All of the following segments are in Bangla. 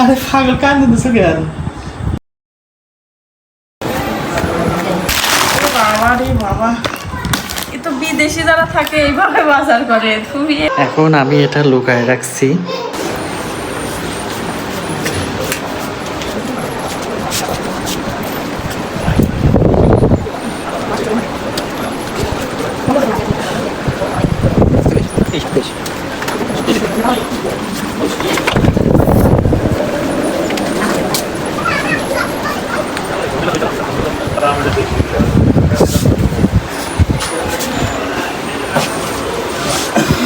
আরে পাগল কান্দে তো কেন ও বাবা রে বাবা। এ তো বিদেশি যারা থাকে এইভাবে বাজার করে তুমি এখন আমি এটা লুকায় রাখছি।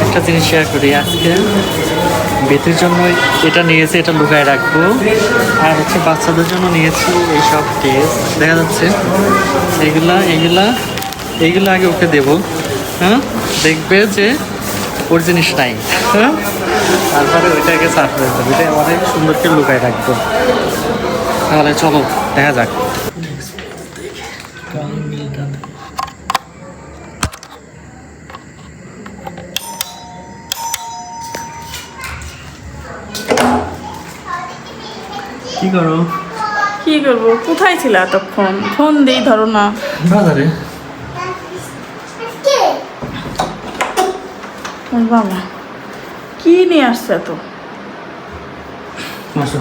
একটা জিনিস শেয়ার করি আজকে। বেতের জন্য এটা নিয়েছি, এটা লুকায় রাখব। আর হচ্ছে বাচ্চাদের জন্য নিয়েছি এইসব টেস্ট দেখা যাচ্ছে। এগুলা এগুলা এইগুলো আগে ওকে দেবো। হ্যাঁ? দেখবে যে ওর জিনিস নাই। হ্যাঁ? তারপরে ওইটাকে সারপ্রাইজ দেবো। এটা অনেক সুন্দর করে লুকায় রাখব। তাহলে চলো, দেখা যাক। কি করো? কি করব? কোথায় ছিল এতক্ষণ? ফোন দিই ধরো না। বাজারে? বাবা কি নিয়ে আসছে এত? আসো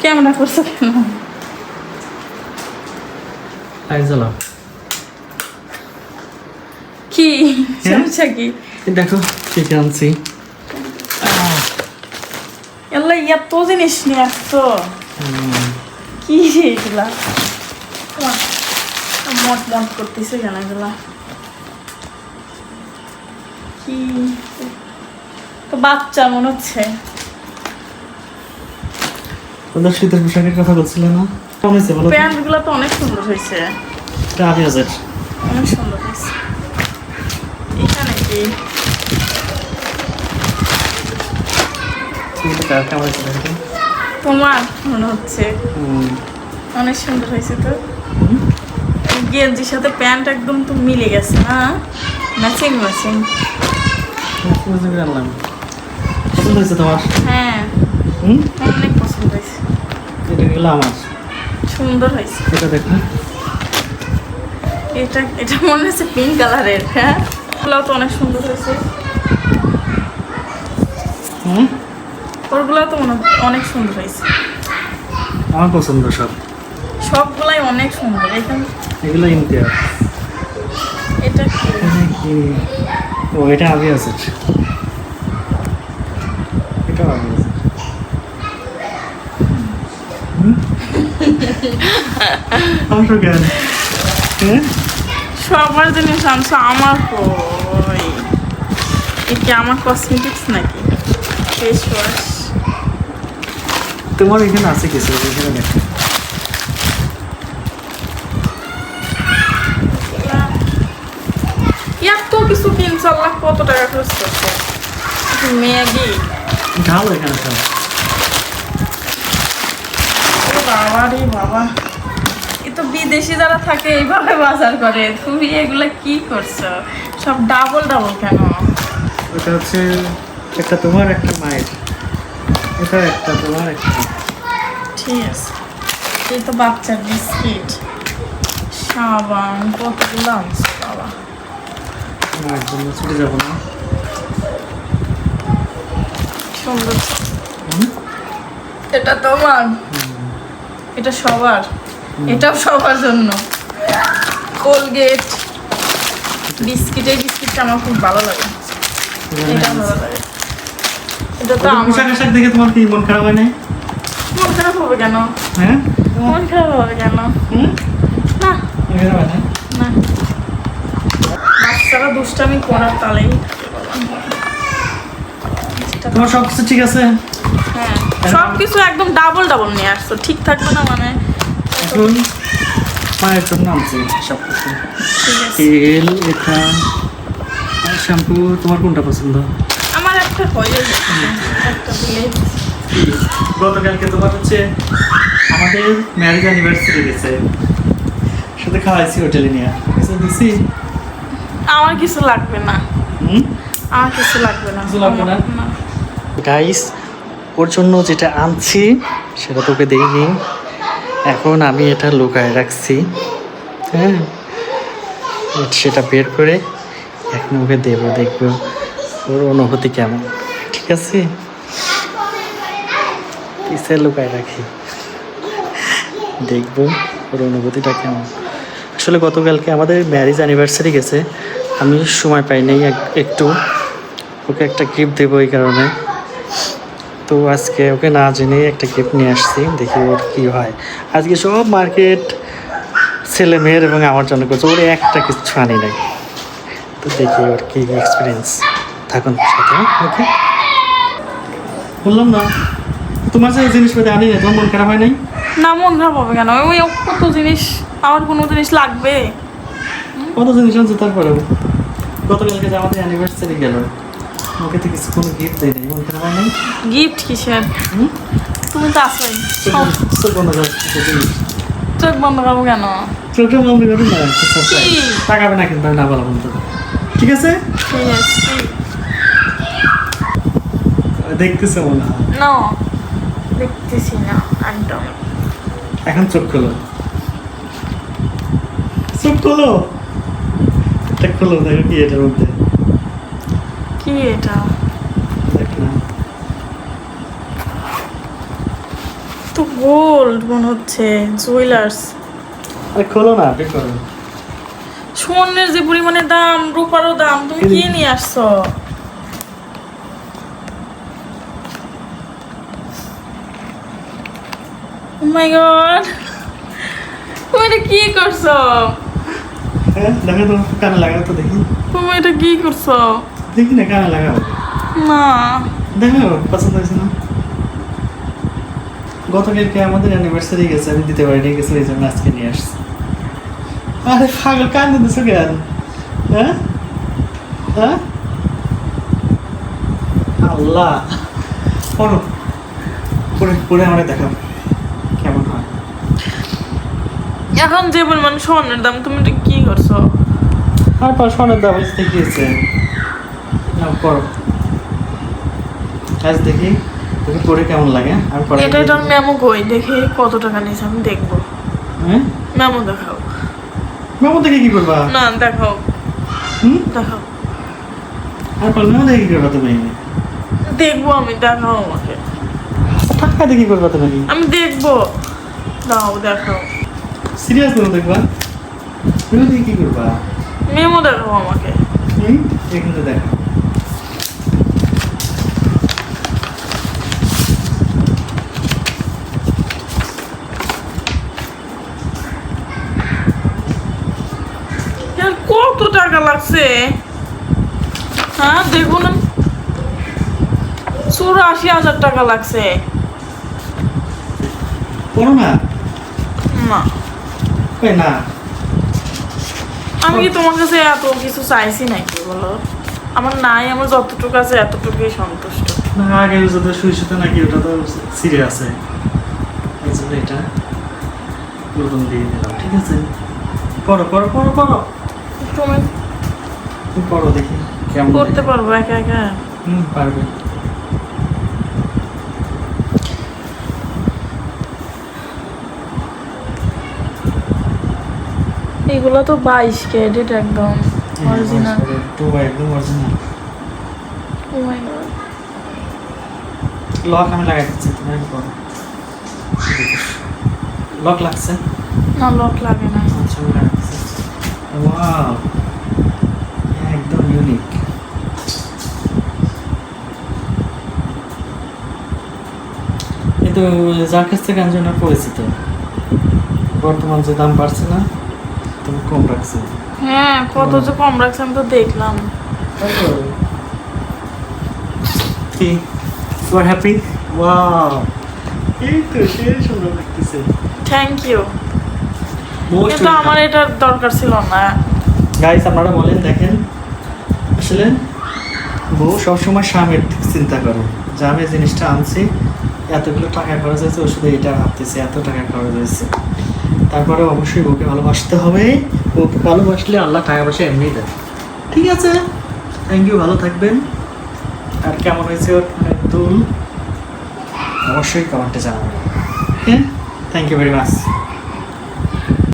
ক্যামেরা করছ কেন? লাইট জ্বালাও। কি? হ্যাঁ? সমস্যা কি? দেখো চিকেন আনছি। এত জিনিস নিয়ে আসছো কি এগুলা মট মট করতেছে কেন এগুলা কি তো বাচ্চা মনে হচ্ছে ওদের শীতের পোশাকের কথা বলছিলে না কেমন হয়েছে বলো তো? প্যান্টগুলো তো অনেক সুন্দর হয়েছে আড়াই হাজার অনেক সুন্দর হয়েছে এখানে কি এটা কেমন হয়েছে দেখো? তোমার মনে হচ্ছে। অনেক সুন্দর হয়েছে তো। গেঞ্জির সাথে প্যান্ট একদম তো মিলে গেছে না? ম্যাচিং ম্যাচিং পছন্দ হয়েছে তোমার? হ্যাঁ। অনেক পছন্দ হয়েছে। এটা গেলো আমার। সুন্দর হয়েছে। এটা দেখো। এটা এটা মনে হচ্ছে পিঙ্ক কালারের হ্যাঁ? ওগুলোও তো অনেক সুন্দর হয়েছে। হুম? ওরগুলো তো অনেক সুন্দর হয়েছে। আমার পছন্দ সব। সবগুলাই অনেক সুন্দর। এখানে এগুলো ইমতিয়াজ এটা কি? ও এটা আবি আছে এটা আবি আছে সবার জিনিস আনছো আমার কই? এ আমার কসমেটিক্স নাকি? ফেস ওয়াশ তোমার এখানে আছে কিছু? এখানে দেখো। এত কিছু কিনছে আল্লাহ কত টাকা খরচ করছে। একটু ম্যাগি? ঢালো এখানে বাবা রে বাবা। এ তো বিদেশি যারা থাকে এইভাবে বাজার করে। তুমি এগুলা কি করছ? সব ডাবল ডাবল কেন? ওটা হচ্ছে একটা তোমার একটা মায়ের। এটা একটা তোমার একটা। ঠিক আছে। এই তো বাচ্চার বিস্কিট। সাবান কতগুলো আনছো বাবা? মায়ের ছুটে যাব না। সুন্দর এটা তোমার? এটা সবার? এটাও সবার জন্য? কোলগেট বিস্কিট বিস্কিটটা আমার খুব ভালো লাগে। এটা ভালো লাগে। এটা তো পোশাক আশাক দেখে তোমার কি মন খারাপ হয় নাই? মন খারাপ হবে কেন? হ্যাঁ? মন খারাপ হবে কেন? না। না। বাচ্চারা দুষ্টামি করার তালেই তোমার সব কিছু ঠিক আছে? হ্যাঁ। সব কিছু একদম ডাবল ডাবল নিয়ে আসছো। ঠিক থাকবে না মানে? এখন জন্য আনছি সব কিছু তেল এটা শ্যাম্পু তোমার কোনটা পছন্দ? গতকালকে তোমার হচ্ছে আমাদের ম্যারেজ অ্যানিভার্সারি গেছে সাথে খাওয়াইছি হোটেলে নিয়ে। কিছু দিছি। আমার কিছু লাগবে না। হুম? আমার কিছু লাগবে না। কিছু লাগবে না? না। গাইস ওর জন্য যেটা আনছি সেটা তোকে দেইনি। এখন আমি এটা লুকায় রাখছি। হ্যাঁ? সেটা বের করে এখন ওকে দেবো দেখব। ওর অনুভূতি কেমন? ঠিক আছে? কিসে লুকায় রাখি? দেখব ওর অনুভূতিটা কেমন। আসলে গতকালকে আমাদের ম্যারেজ অ্যানিভার্সারি গেছে। আমি সময় পাই নাই এক- একটু। ওকে একটা গিফট দেবো এই কারণে। তো আজকে ওকে না জেনে একটা গিফট নিয়ে আসছি। দেখি ওর কী হয়। আজকে সব মার্কেট ছেলে মেয়ের এবং আমার জন্য করছে। ওর একটা কিছু আনি নাই। তো দেখি ওর কী এক্সপিরিয়েন্স থাকুন। সাথে ওকে? বললাম না। তোমার যে জিনিসপাতি আনি না তোমার মন খারাপ হয় নাই? না মন খারাপ হবে কেন? ওই কত জিনিস। আমার কোনো জিনিস লাগবে। কত জিনিস আনছে তারপরেও? গতকালকে যে আমাদের অ্যানিভার্সারি গেল। ওকে তো কিছু কোনো গিফট দেয় নাই। মন খারাপ হয় নাই? গিফট কিসের? তুমি তো আসোই চোখ চোখ বন্ধ করে। চোখ বন্ধ করব কেন? চোখটা বন্ধ করে না? তাকাবে না কিন্তু আমি না বলা বন্ধ ঠিক আছে? ঠিক আছে। দেখতেছে মনে হয়। না দেখতেছি না একদম। এখন চোখ খোলো। চোখ খোলো। এটা খোলো দেখো কি এটার মধ্যে। কি এটা? দেখ না। তো গোল্ড মনে হচ্ছে জুয়েলার্স। আরে খোলো না বের করো। স্বর্ণের যে পরিমাণে দাম রূপারও দাম তুমি কি নিয়ে আসছো? মাই গড তুমি এটা কি করছ? দেখো তো কানে লাগাও তো দেখি। তুমি এটা কি করছ? দেখি না কানে লাগাও। না। দেখো পছন্দ হয়েছে না? গতকালকে আমাদের অ্যানিভার্সারি গেছে আমি দিতে পারিনি গেছে এই জন্য আজকে নিয়ে আসছি। আরে পাগল কান দিতেছো কেন? হ্যাঁ হ্যাঁ আল্লাহ। পড়ো। পড়ে পড়ে আমাকে দেখাও কেমন হয় এখন যে পরিমাণ স্বর্ণের দাম তুমি এটা কি করছ? আর পর সোনার দাম হচ্ছে গিয়েছে না পড়ো। দেখি তুমি পড়ে কেমন লাগে। আমি পড়ে এটা এটার মেমো কই? দেখে কত টাকা নিয়েছে আমি দেখব। হ্যাঁ? মেমো দেখাও। মেমো দেখে কি করবা? না দেখাও। হুম? দেখাও। আর পর মেমো দেখে কি করবা তুমি? দেখব আমি দেখাও আমাকে। টাকা দেখে কি করবা তুমি? আমি দেখব। দাও দেখাও। সিরিয়াস মেমো দেখবা মেমো দেখে কি করবা? মেমো দেখাও আমাকে। হুম এখানে দেখো কত টাকা লাগছে? হ্যাঁ দেখুন। চুরাশি হাজার টাকা লাগছে। না? না। কই না। আমি কি তোমার কাছে এত কিছু চাইছি নাকি বলো? আমার নাই আমার যতটুকু আছে এতটুকুই সন্তুষ্ট। না আগে যদি শুই শুতে নাকি ওটা তো সিরিয়াস আছে। এই জন্য এটা নতুন দিয়ে দিলাম ঠিক আছে? পড়ো পড়ো পড়ো পড়ো। তুমি পড়ো দেখি কেমন করতে। পারব একা একা? হুম পারবে। এগুলো তো বাইশ ক্যারেট একদম অরিজিনাল টু বাই একদম অরিজিনাল ও মাই গড লক আমি লাগাই দিচ্ছি তুমি আগে লক লাগছে? না লক লাগে না। আচ্ছা আমি ওয়াও একদম ইউনিক কিন্তু যার কাছ থেকে না পরিচিত বর্তমান যে দাম বাড়ছে না। কম রাখছো হ্যাঁ কত যে কম রাখছে আমি তো দেখলাম। কি? ইউ আর হ্যাপি ওয়াও এই তো সে সুন্দর লাগতেছে। থ্যাংক ইউ কিন্তু আমার এটার দরকার ছিল না। গাইস আপনারা বলেন দেখেন। আসলে বউ সবসময় স্বামীর চিন্তা করে। যে আমি জিনিসটা আনছি এতগুলো টাকা খরচ হয়েছে ও শুধু এটা ভাবতেছে এত টাকা খরচ হয়েছে। তারপরে অবশ্যই ওকে ভালোবাসতে হবে। ওকে ভালোবাসলে আল্লাহ টাকা পয়সা এমনি দেয়। ঠিক আছে? থ্যাংক ইউ ভালো থাকবেন। আর কেমন হয়েছে ওর দুল অবশ্যই কমেন্টে জানাবেন। হ্যাঁ? Thank you very much